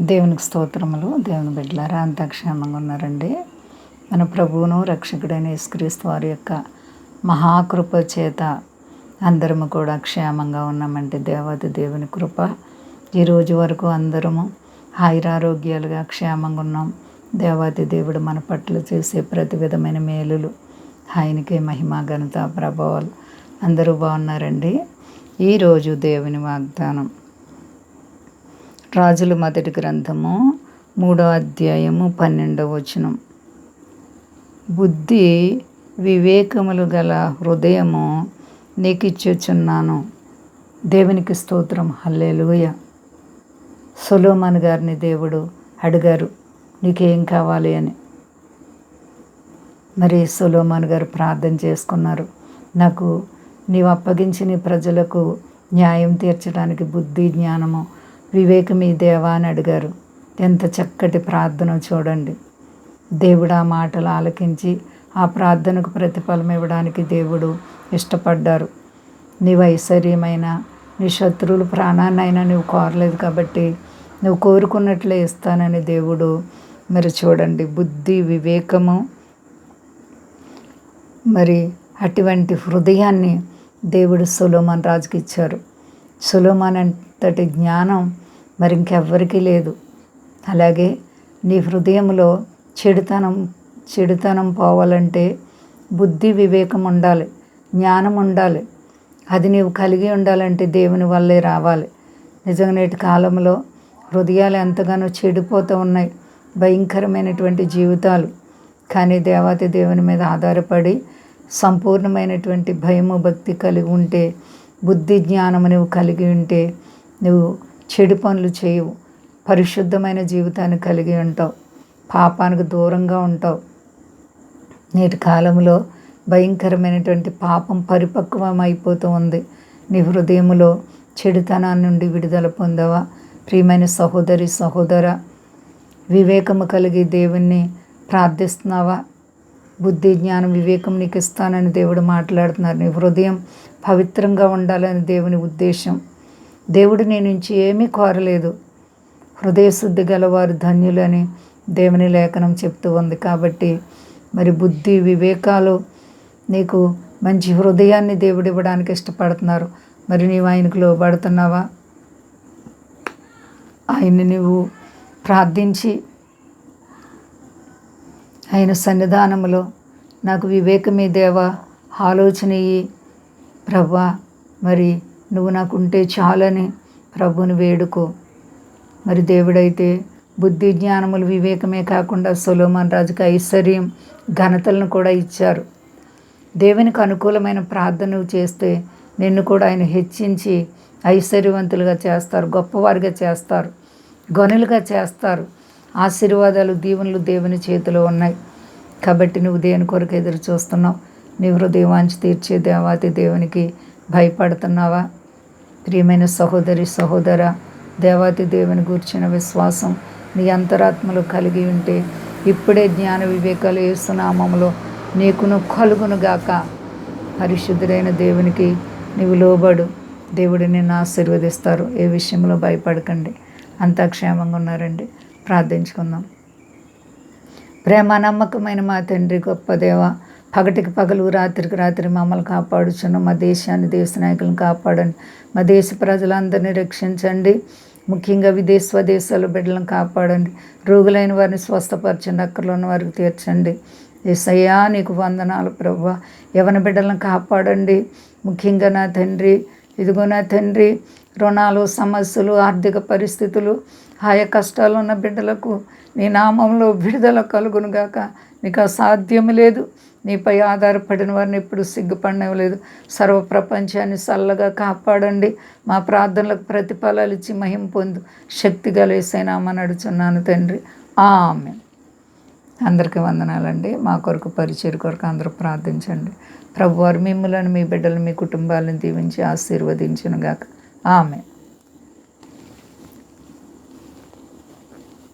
దేవునికి స్తోత్రములు. దేవుని బిడ్డలారా అంతా క్షేమంగా ఉన్నారండి. మన ప్రభువును రక్షకుడైన యేసుక్రీస్తు వారి యొక్క మహాకృప చేత అందరము కూడా క్షేమంగా ఉన్నామంటే దేవాది దేవుని కృప. ఈరోజు వరకు అందరము హైరారోగ్యాలుగా క్షేమంగా ఉన్నాం. దేవాది దేవుడు మన పట్ల చేసే ప్రతి విధమైన మేలులు ఆయనకే మహిమ ఘనత ప్రభావాలు అందరూ బాగున్నారండి. ఈరోజు దేవుని వాగ్దానం. రాజుల మొదటి గ్రంథము మూడో అధ్యాయము పన్నెండవ వచనం. బుద్ధి వివేకములు గల హృదయము నీకు ఇచ్చుచున్నాను దేవునికి స్తోత్రం. హల్లేలుయ. సొలోమన్ గారిని దేవుడు అడిగారు నీకేం కావాలి అని? మరి సొలోమాన్ గారు ప్రార్థన చేసుకున్నారు నాకు నీవు అప్పగించిన ప్రజలకు న్యాయం తీర్చడానికి బుద్ధి జ్ఞానము వివేకమీ దేవా అని అడిగారు. ఎంత చక్కటి ప్రార్థన చూడండి. దేవుడు ఆ మాటలు ఆలకించి ఆ ప్రార్థనకు ప్రతిఫలం ఇవ్వడానికి దేవుడు ఇష్టపడ్డారు. నీవు వైశ్వర్యమైన నీ శత్రువుల ప్రాణాన్నైనా నువ్వు కోరలేదు కాబట్టి నువ్వు కోరుకున్నట్లే ఇస్తానని దేవుడు మరి చూడండి. బుద్ధి వివేకము మరి అటువంటి హృదయాన్ని దేవుడు సులోమన్ రాజుకి ఇచ్చారు. సులోమాన్ అంతటి జ్ఞానం మరి ఇంకెవ్వరికీ లేదు. అలాగే నీ హృదయంలో చెడుతనం చెడుతనం పోవాలంటే బుద్ధి వివేకం ఉండాలి జ్ఞానం ఉండాలి. అది నీవు కలిగి ఉండాలంటే దేవుని వల్లే రావాలి. నిజంగా నేటి కాలంలో హృదయాలు ఎంతగానో చెడిపోతూ ఉన్నాయి భయంకరమైనటువంటి జీవితాలు. కానీ దేవాతి దేవుని మీద ఆధారపడి సంపూర్ణమైనటువంటి భయము భక్తి కలిగి ఉంటే బుద్ధి జ్ఞానము నువ్వు కలిగి ఉంటే నువ్వు చెడు పనులు చేయవు. పరిశుద్ధమైన జీవితాన్ని కలిగి ఉంటావు. పాపానికి దూరంగా ఉంటావు. నేటి కాలంలో భయంకరమైనటువంటి పాపం పరిపక్వం అయిపోతూ ఉంది. నీ హృదయంలో చెడుతనాన్ని నుండి విడుదల పొందవా? ప్రియమైన సహోదరి సహోదర వివేకము కలిగి దేవుణ్ణి ప్రార్థిస్తున్నావా? బుద్ధి జ్ఞానం వివేకం నీకు ఇస్తానని దేవుడు మాట్లాడుతున్నారు. నీ హృదయం పవిత్రంగా ఉండాలని దేవుని ఉద్దేశం. దేవుడు నీ నుంచి ఏమీ కోరలేదు. హృదయశుద్ధి గలవారు ధన్యులని దేవుని లేఖనం చెప్తూ ఉంది కాబట్టి మరి బుద్ధి వివేకాలు నీకు మంచి హృదయాన్ని దేవుడు ఇవ్వడానికి ఇష్టపడుతున్నారు. మరి నీవు ఆయనకు లోబడుతున్నావా? ఆయన్ని నువ్వు ప్రార్థించి ఆయన సన్నిధానములో నాకు వివేకమే దేవా ఆలోచన ప్రభా మరి నువ్వు నాకుంటే చాలని ప్రభుని వేడుకో. మరి దేవుడైతే బుద్ధి జ్ఞానములు వివేకమే కాకుండా సొలోమన్ రాజుకి ఐశ్వర్యం ఘనతలను కూడా ఇచ్చారు. దేవునికి అనుకూలమైన ప్రార్థన చేస్తే నిన్ను కూడా ఆయన హెచ్చించి ఐశ్వర్యవంతులుగా చేస్తారు గొప్పవారిగా చేస్తారు గనులుగా చేస్తారు. ఆశీర్వాదాలు దీవెనలు దేవుని చేతిలో ఉన్నాయి. కాబట్టి నువ్వు దేని కొరకు ఎదురు చూస్తున్నావు. నీ హృదయవాంచి తీర్చే దేవాతి దేవునికి భయపడుతున్నావా? ప్రియమైన సహోదరి సహోదర దేవాతి దేవుని గూర్చిన విశ్వాసం నీ అంతరాత్మలు కలిగి ఉంటే ఇప్పుడే జ్ఞాన వివేకాలు ఏసునామంలో నీకును కలుగునుగాక పరిశుద్ధుడైన దేవునికి నీవు లోబడు. దేవుడిని నిన్ను ఆశీర్వదిస్తారు. ఏ విషయంలో భయపడకండి. అంతా క్షేమంగా ఉన్నారండి. ప్రార్థించుకుందాం. ప్రేమ నమ్మకమైన మా తండ్రి గొప్ప దేవ పగటికి పగలు రాత్రికి రాత్రి మమ్మల్ని కాపాడుచున్న మా దేశాన్ని దేశ నాయకులను కాపాడండి. మా దేశ ప్రజలందరినీ రక్షించండి. ముఖ్యంగా విదేశ స్వదేశాల బిడ్డలను కాపాడండి. రోగులైన వారిని స్వస్థపరచండి. అక్కర్లో ఉన్న వారికి తీర్చండి. ఏసయ్యా నీకు వందనాలు ప్రభు యవన బిడ్డలను కాపాడండి. ముఖ్యంగా నా తండ్రి ఇదిగో నా తండ్రి రుణాలు సమస్యలు ఆర్థిక పరిస్థితులు హాయ కష్టాలు ఉన్న బిడ్డలకు నీ నామంలో విడుదల కలుగునుగాక నీకు అసాధ్యం లేదు. నీపై ఆధారపడిన వారిని ఎప్పుడు సిగ్గుపడనివ్వలేదు. సర్వ ప్రపంచాన్ని చల్లగా కాపాడండి. మా ప్రార్థనలకు ప్రతిఫలాలు ఇచ్చి మహిం పొందు. శక్తిగా లేసైనామా నడుచున్నాను తండ్రి. ఆమె అందరికీ వందనాలండి. మా కొరకు పరిచయం కొరకు అందరూ ప్రార్థించండి. ప్రభువారు మిమ్మలను మిమ్మల్ని మీ బిడ్డలు మీ కుటుంబాలను దీవించి ఆశీర్వదించునుగాక ఆమె